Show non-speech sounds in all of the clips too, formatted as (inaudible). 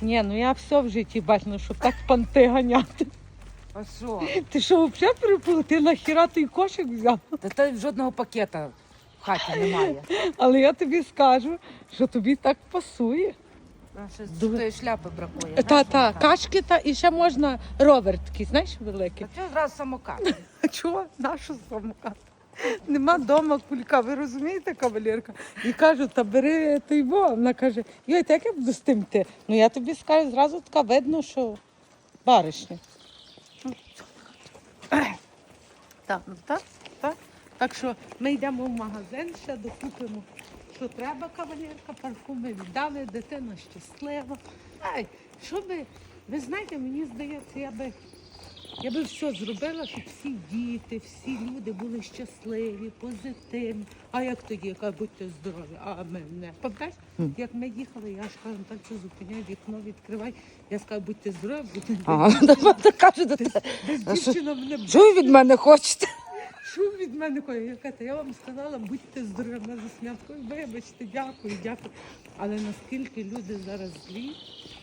Ні, ну я все в житті бачила, щоб так панти ганяти. А що? Ти що, взагалі перепила? Ти нахіра той кошик взяв? Та та жодного пакета в хаті немає. Але я тобі скажу, що тобі так пасує. Ще Дуже. тої шляпи бракує. Та, знаєш, та, самокат. качки та і ще можна ровер такий, знаєш, великий. Та це зразу самокат. А (laughs) чого? Нашу самокат? Нема дома кулька, ви розумієте, кавалерка? І кажу, та бери той во. Вона каже, йой, та як я буду з тим ти? Ну я тобі скажу, зразу така видно, що баришня. Так, ну так, так. Так що ми йдемо в магазин, ще докупимо, що треба, кавалерка, парфуми віддали, дитина щаслива. Ай, що би, ви знаєте, мені здається, я би я би все зробила, щоб всі діти, всі люди були щасливі, позитивні. А як тоді, яка будьте здорові, а ми не. Пам'ятаєш, як ми їхали, я ж кажу, так що зупиняй, вікно відкривай. Я скажу, будьте здорові, будьте Ага, (laughs) до тебе. Десь дівчина мене Що ви від мене хочете? що від мене каже? Я кажу, я вам сказала, будьте здорові, вона засміялась. Вибачте, дякую, дякую. Але наскільки люди зараз злі,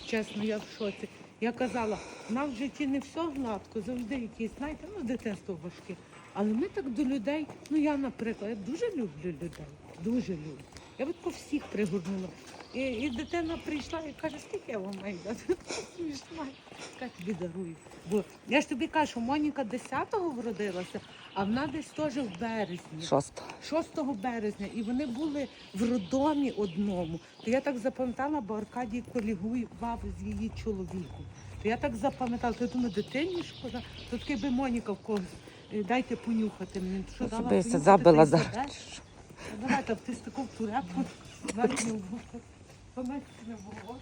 чесно, я в шоці. Я казала, нам в житті не все гладко, завжди якісь, знаєте, ну дитинство важке. Але ми так до людей, ну я, наприклад, я дуже люблю людей, дуже люблю. Я би тако всіх пригорнула. І, і дитина прийшла і каже, скільки я вам маю дати? Смішна. Тобі дарую. Бо я ж тобі кажу, що Моніка 10-го вродилася, а вона десь теж в березні. Шосто. 6 березня, і вони були в роддомі одному. То я так запам'ятала, бо Аркадій колігував з її чоловіком. То я так запам'ятала, то я думаю, дитині шкода, то таки би Моніка в когось. е, Дайте понюхати мені. Що дала понюхати, забила зараз. Забереш. Давайте, ти з таку турепку, дайте в руку. Помести не було.